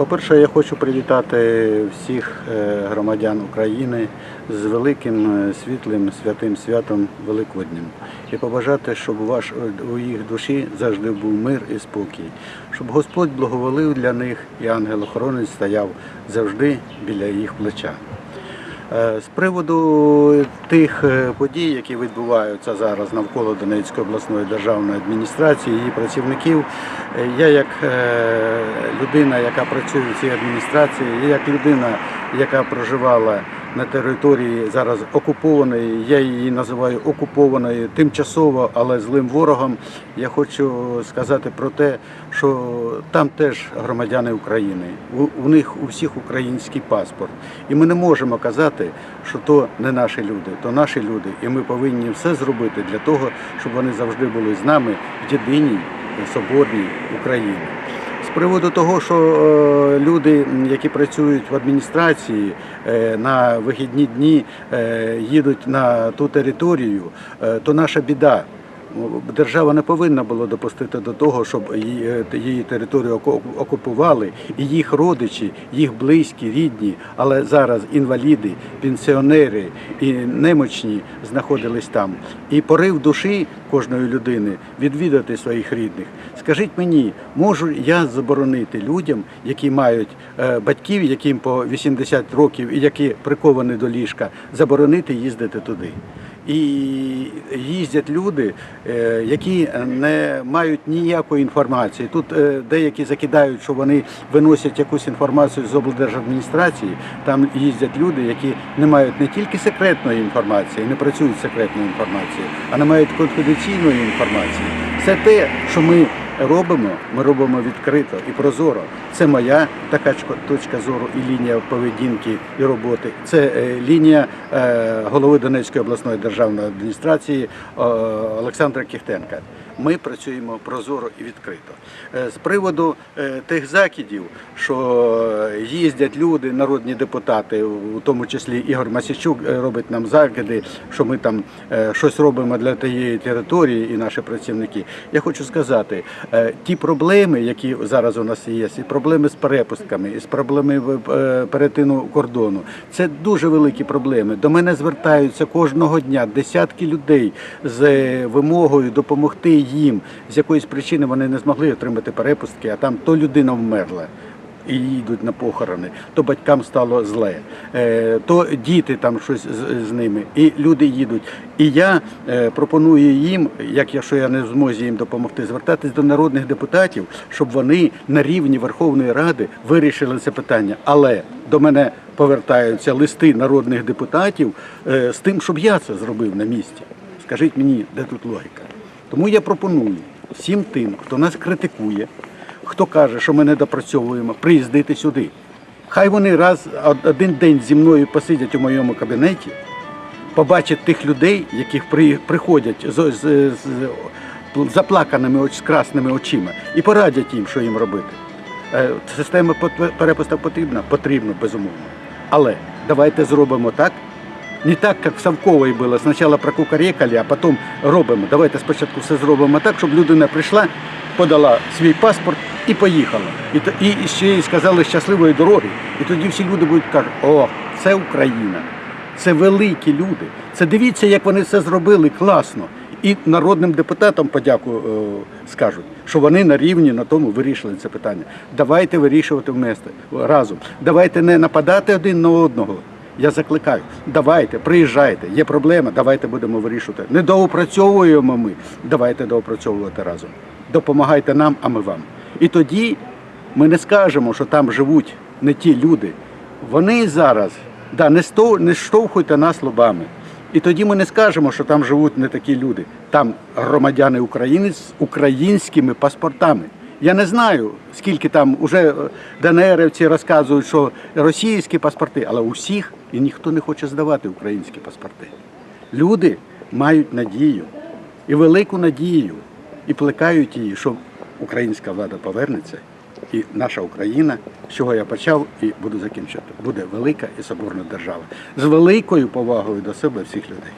По-перше, я хочу привітати всіх е, громадян України з великим е, світлим святим святом Великоднім і побажати, щоб у ваш у їх душі завжди був мир і спокій, щоб Господь благоволив для них і ангел-охоронець стояв завжди біля їх плеча. Е, З приводу тих е, подій, які відбуваються зараз навколо Донецької обласної державної адміністрації, її працівників, е, я як людина, яка працює в цій адміністрації, я як людина, яка проживала на території зараз окупованої, я її називаю окупованою тимчасово, але злим ворогом. Я хочу сказати про те, що там теж громадяни України. У, у них у всіх український паспорт. І ми не можемо казати, що то не наші люди, то наші люди. І ми повинні все зробити для того, щоб вони завжди були з нами в єдиній соборній Україні. Приводу того, що е, люди, які працюють в адміністрації е, на вихідні дні, е, їдуть на ту територію, то наша біда. Ну, Держава не повинна була допустити до того, щоб її, е, територію оку- окупували, і їх родичі, їх близькі, рідні, але зараз інваліди, пенсіонери і немочні знаходились там. І порив душі кожної людини відвідати своїх рідних. Скажіть мені, можу я заборонити людям, які мають е, батьків, яким по 80 років і які приковані до ліжка, заборонити їздити туди? І їздять люди, е, які не мають ніякої інформації. Тут е, деякі закидають, що вони виносять якусь інформацію з облдержадміністрації. Там їздять люди, які не мають не тільки секретної інформації, не працюють з секретною інформацією, а не мають конфіденційної інформації. Це те, що ми робимо, ми робимо відкрито і прозоро. Це моя така точка зору і лінія поведінки і роботи. Це е, лінія е, голови Донецької обласної державної адміністрації е, Олександра Кіхтенка. Ми працюємо прозоро і відкрито. Е, З приводу е, тих закидів, що їздять люди, народні депутати, у тому числі Ігор Масічук е, робить нам закиди, що ми там щось робимо для тієї території і наші працівники. Я хочу сказати, ті проблеми, які зараз у нас є, і проблеми з перепустками, і з проблеми перетину кордону, це дуже великі проблеми. До мене звертаються кожного дня десятки людей з вимогою допомогти їм. З якоїсь причини вони не змогли отримати перепустки, а там то людина вмерла. І їдуть на похорони, то батькам стало зле, е, то діти там щось з, ними, і люди їдуть. І я е, пропоную їм, як якщо я не в змозі їм допомогти, звертатись до народних депутатів, щоб вони на рівні Верховної Ради вирішили це питання. Але до мене повертаються листи народних депутатів е, з тим, щоб я це зробив на місці. Скажіть мені, де тут логіка? Тому я пропоную всім тим, хто нас критикує, хто каже, що ми не допрацьовуємо, приїздити сюди. Хай вони раз один день зі мною посидять у моєму кабінеті, побачать тих людей, яких приходять з, з, з заплаканими з красними очима, і порадять їм, що їм робити. Е, Система перепусток потрібна? Потрібно, безумовно. Але давайте зробимо так, не так, як в Савкової було. Спочатку прокукарекали, а потім робимо. Давайте спочатку все зробимо так, щоб людина прийшла, подала свій паспорт і поїхала. І, і ще сказали щасливої дороги. І тоді всі люди будуть кажуть, о, це Україна. Це великі люди. Це дивіться, як вони це зробили класно. І народним депутатам подяку е, скажуть, що вони на рівні на тому вирішили це питання. Давайте вирішувати вместе разом. Давайте не нападати один на одного. Я закликаю, давайте, приїжджайте, є проблема, давайте будемо вирішувати. Не доопрацьовуємо ми, давайте доопрацьовувати разом. Допомагайте нам, а ми вам. І тоді ми не скажемо, що там живуть не ті люди. Вони зараз, да, не, сто, не штовхуйте нас лобами. І тоді ми не скажемо, що там живуть не такі люди. Там громадяни України з українськими паспортами. Я не знаю, скільки там уже е, ДНРівці розказують, що російські паспорти, але у всіх і ніхто не хоче здавати українські паспорти. Люди мають надію і велику надію, і плекають її, що українська влада повернеться, і наша Україна, з чого я почав і буду закінчувати, буде велика і соборна держава з великою повагою до себе всіх людей.